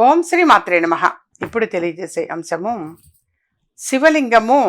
ఓం శ్రీ మాత్రే నమ. ఇప్పుడు తెలియజేసే అంశము శివలింగము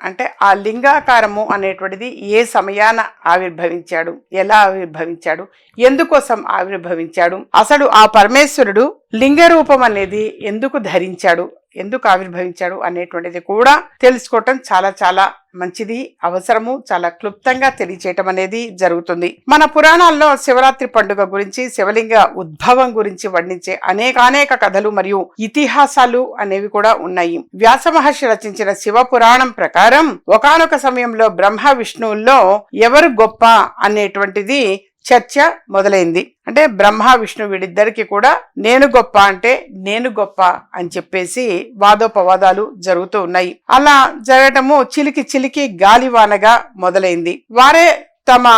అంటే ఆ లింగాకారము అనేటువంటిది ఏ సమయాన ఆవిర్భవించాడు ఎలా ఆవిర్భవించాడు ఎందుకోసం ఆవిర్భవించాడు అసలు ఆ పరమేశ్వరుడు లింగ రూపం అనేది ఎందుకు ధరించాడు ఎందుకు ఆవిర్భవించాడు అనేటువంటిది కూడా తెలుసుకోవటం చాలా చాలా మంచిది అవసరము చాలా క్లుప్తంగా తెలియచేయటం అనేది జరుగుతుంది. మన పురాణాల్లో శివరాత్రి పండుగ గురించి శివలింగ ఉద్భవం గురించి వర్ణించే అనేకానేక కథలు మరియు ఇతిహాసాలు అనేవి కూడా ఉన్నాయి. వ్యాస మహర్షి రచించిన శివ పురాణం ప్రకారం ఒకానొక సమయంలో బ్రహ్మ విష్ణువుల్లో ఎవరు గొప్ప అనేటువంటిది చర్చ మొదలైంది. అంటే బ్రహ్మ విష్ణు వీడిద్దరికి కూడా నేను గొప్ప అంటే నేను గొప్ప అని చెప్పేసి వాదోపవాదాలు జరుగుతూ ఉన్నాయి. అలా జరగటము చిలికి చిలికి గాలివానగా మొదలైంది. వారే తమ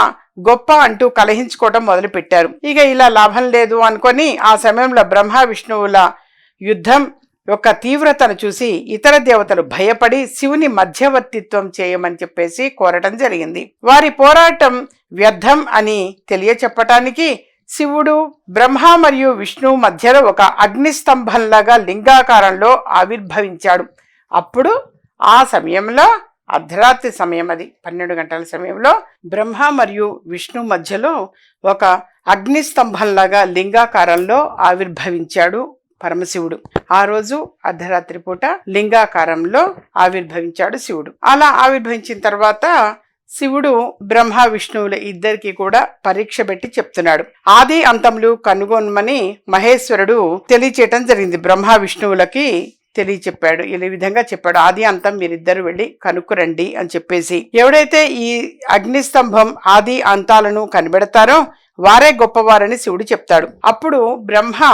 గొప్ప అంటూ కలహించుకోవటం మొదలుపెట్టారు. ఇక ఇలా లాభం లేదు అనుకొని ఆ సమయంలో బ్రహ్మ విష్ణువుల యుద్ధం యొక్క తీవ్రతను చూసి ఇతర దేవతలు భయపడి శివుని మధ్యవర్తిత్వం చేయమని చెప్పేసి కోరటం జరిగింది. వారి పోరాటం వ్యర్థం అని తెలియచెప్పటానికి శివుడు బ్రహ్మ మరియు విష్ణువు మధ్యలో ఒక అగ్నిస్తంభంలాగా లింగాకారంలో ఆవిర్భవించాడు. అప్పుడు ఆ సమయంలో అర్ధరాత్రి సమయం అది పన్నెండు గంటల సమయంలో బ్రహ్మ మరియు విష్ణు మధ్యలో ఒక అగ్నిస్తంభంలాగా లింగాకారంలో ఆవిర్భవించాడు పరమశివుడు. ఆ రోజు అర్ధరాత్రి పూట లింగాకారంలో ఆవిర్భవించాడు శివుడు. అలా ఆవిర్భవించిన తర్వాత శివుడు బ్రహ్మ విష్ణువుల ఇద్దరికి కూడా పరీక్ష పెట్టి చెప్తున్నాడు. ఆది అంతములు కనుగొనమని మహేశ్వరుడు తెలియచేయటం జరిగింది. బ్రహ్మ విష్ణువులకి తెలియచెప్పాడు. ఈ విధంగా చెప్పాడు. ఆది అంతం మీరిద్దరు వెళ్ళి కనుక్కురండి అని చెప్పేసి. ఎవడైతే ఈ అగ్నిస్తంభం ఆది అంతాలను కనిపెడతారో వారే గొప్పవారని శివుడు చెప్తాడు. అప్పుడు బ్రహ్మ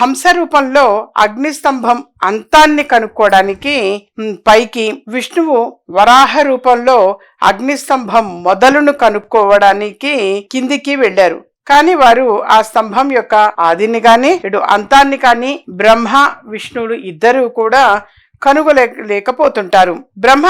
హంస రూపంలో అగ్నిస్తంభం అంతాన్ని కనుక్కోవడానికి పైకి విష్ణువు వరాహ రూపంలో అగ్నిస్తంభం మొదలును కనుక్కోవడానికి కిందికి వెళ్ళారు. కానీ వారు ఆ స్తంభం యొక్క ఆదిని కానీ ఇటు అంతాన్ని కానీ బ్రహ్మ విష్ణువులు ఇద్దరు కూడా కనుగొలే లేకపోతుంటారు. బ్రహ్మ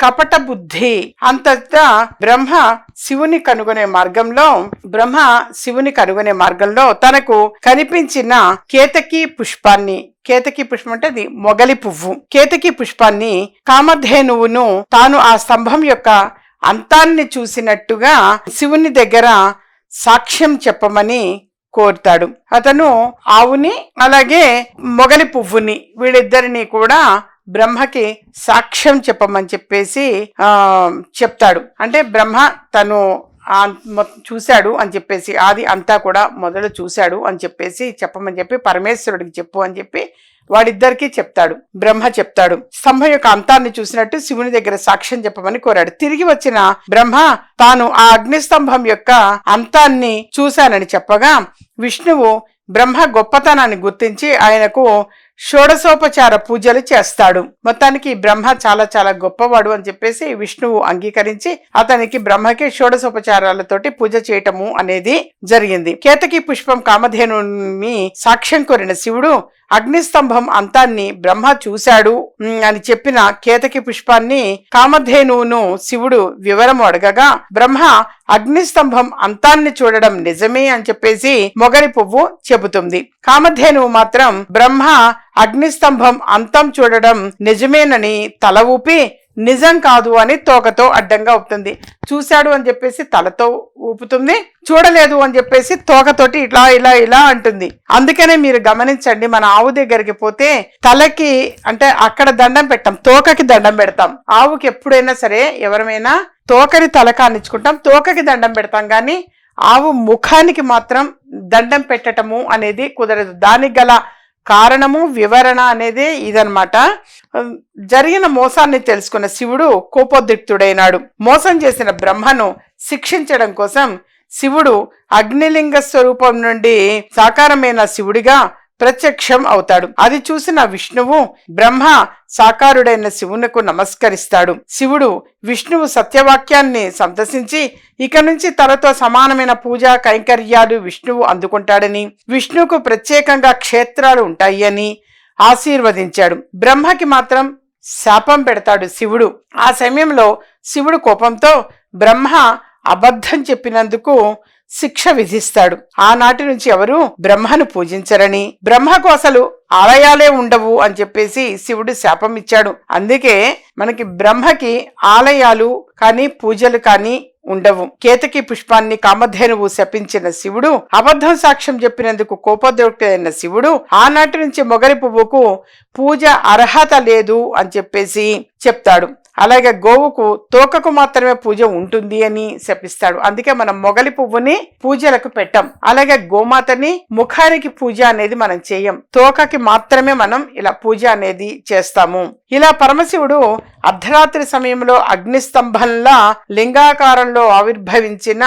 కపట బుద్ధి. అంతటా బ్రహ్మ శివుని కనుగొనే మార్గంలో బ్రహ్మ శివుని కనుగొనే మార్గంలో తనకు కనిపించిన కేతకి పుష్పాన్ని కేతకి పుష్పం అంటే అది మొగలి పువ్వు. కేతకి పుష్పాన్ని కామధేనువును తాను ఆ స్తంభం యొక్క అంతాన్ని చూసినట్టుగా శివుని దగ్గర సాక్ష్యం చెప్పమని కోరుతాడు. అతను ఆవుని అలాగే మొగలి పువ్వుని వీళ్ళిద్దరిని కూడా బ్రహ్మకి సాక్ష్యం చెప్పమని చెప్పేసి చెప్తాడు. అంటే బ్రహ్మ తను చూశాడు అని చెప్పేసి ఆది అంతా కూడా మొదలు చూశాడు అని చెప్పేసి చెప్పమని చెప్పి పరమేశ్వరుడికి చెప్పు అని చెప్పి వాడిద్దరికీ చెప్తాడు. బ్రహ్మ చెప్తాడు. స్తంభం యొక్క అంతాన్ని చూసినట్టు శివుని దగ్గర సాక్ష్యం చెప్పమని కోరాడు. తిరిగి వచ్చిన బ్రహ్మ తాను ఆ అగ్నిస్తంభం యొక్క అంతాన్ని చూశానని చెప్పగా విష్ణువు బ్రహ్మ గొప్పతనాన్ని గుర్తించి ఆయనకు షోడసోపచార పూజలు చేస్తాడు. మొత్తానికి బ్రహ్మ చాలా చాలా గొప్పవాడు అని చెప్పేసి విష్ణువు అంగీకరించి అతనికి బ్రహ్మకి షోడసోపచారాలతోటి పూజ చేయటము అనేది జరిగింది. కేతకి పుష్పం కామధేనుని సాక్ష్యం కోరిన శివుడు అగ్నిస్తంభం అంతాన్ని బ్రహ్మ చూశాడు అని చెప్పిన కేతకి పుష్పాన్ని కామధేనువును శివుడు వివరము అడగగా బ్రహ్మ అగ్నిస్తంభం అంతాన్ని చూడడం నిజమే అని చెప్పేసి మొగరి పువ్వు చెబుతుంది. కామధేనువు మాత్రం బ్రహ్మ అగ్నిస్తంభం అంతం చూడడం నిజమేనని తల ఊపి నిజం కాదు అని తోకతో అడ్డంగా ఊపుతుంది. చూశాడు అని చెప్పేసి తలతో ఊపుతుంది. చూడలేదు అని చెప్పేసి తోకతోటి ఇట్లా ఇలా ఇలా అంటుంది. అందుకనే మీరు గమనించండి మన ఆవు దగ్గరికి పోతే తలకి అంటే అక్కడ దండం పెట్టాం తోకకి దండం పెడతాం. ఆవుకి ఎప్పుడైనా సరే ఎవరమైనా తోకని తల కానిచ్చుకుంటాం తోకకి దండం పెడతాం. కానీ ఆవు ముఖానికి మాత్రం దండం పెట్టటము అనేది కుదరదు. దానికి గల కారణము వివరణ అనేది ఇదనమాట జరిగిన మోసాన్ని తెలుసుకున్న శివుడు కోపోద్రిక్తుడైనాడు. మోసం చేసిన బ్రహ్మను శిక్షించడం కోసం శివుడు అగ్నిలింగ స్వరూపం నుండి సాకారమైన శివుడిగా ప్రత్యక్షం అవుతాడు. అది చూసిన విష్ణువు బ్రహ్మ సాకారుడైన శివునకు నమస్కరిస్తాడు. శివుడు విష్ణువు సత్యవాక్యాన్ని సంతసించి ఇక నుంచి తనతో సమానమైన పూజా కైంకర్యాలు విష్ణువు అందుకుంటాడని విష్ణువుకు ప్రత్యేకంగా క్షేత్రాలు ఉంటాయి అని ఆశీర్వదించాడు. బ్రహ్మకి మాత్రం శాపం పెడతాడు శివుడు. ఆ సమయంలో శివుడు కోపంతో బ్రహ్మ అబద్ధం చెప్పినందుకు శిక్ష విధిస్తాడు. ఆనాటి నుంచి ఎవరు బ్రహ్మను పూజించరని. బ్రహ్మకు అసలు ఆలయాలే ఉండవు అని చెప్పేసి శివుడు శాపం ఇచ్చాడు. అందుకే మనకి బ్రహ్మకి ఆలయాలు కానీ పూజలు కానీ ఉండవు. కేతకి పుష్పాన్ని కామధేనువు శపించిన శివుడు అబద్ధం సాక్ష్యం చెప్పినందుకు కోపదోక్తైన శివుడు ఆనాటి నుంచి మొగరి పువ్వుకు పూజ అర్హత లేదు అని చెప్పేసి చెప్తాడు. అలాగే గోవుకు తోకకు మాత్రమే పూజ ఉంటుంది అని శపిస్తాడు అందుకే మనం మొగలి పువ్వుని పూజలకు పెట్టం. అలాగే గోమాతని ముఖానికి పూజ అనేది మనం చేయం. తోకకి మాత్రమే మనం ఇలా పూజ అనేది చేస్తాము. ఇలా పరమశివుడు అర్ధరాత్రి సమయంలో అగ్నిస్తంభంలా లింగాకారంలో ఆవిర్భవించిన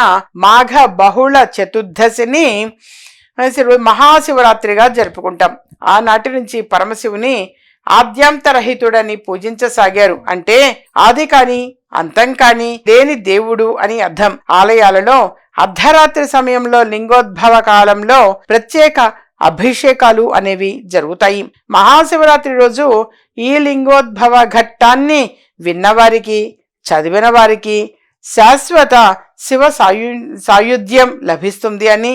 మాఘ బహుళ చతుర్దశిని మహాశివరాత్రిగా జరుపుకుంటాం. ఆనాటి నుంచి పరమశివుని ఆద్యాంతరహితుడని పూజించసాగారు. అంటే ఆది కాని అంతం కాని దేని దేవుడు అని అర్థం. ఆలయాలలో అర్ధరాత్రి సమయంలో లింగోద్భవ కాలంలో ప్రత్యేక అభిషేకాలు అనేవి జరుగుతాయి. మహాశివరాత్రి రోజు ఈ లింగోద్భవ ఘట్టాన్ని విన్నవారికి చదివిన వారికి శాశ్వత శివ సాయు సాయుధ్యం లభిస్తుంది అని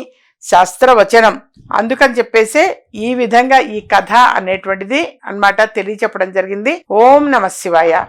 శాస్త్రవచనం. అందుకని చెప్పేసే ఈ విధంగా ఈ కథ అనేటువంటిది అన్నమాట తెలియచెప్పడం జరిగింది. ఓం నమ శివాయ.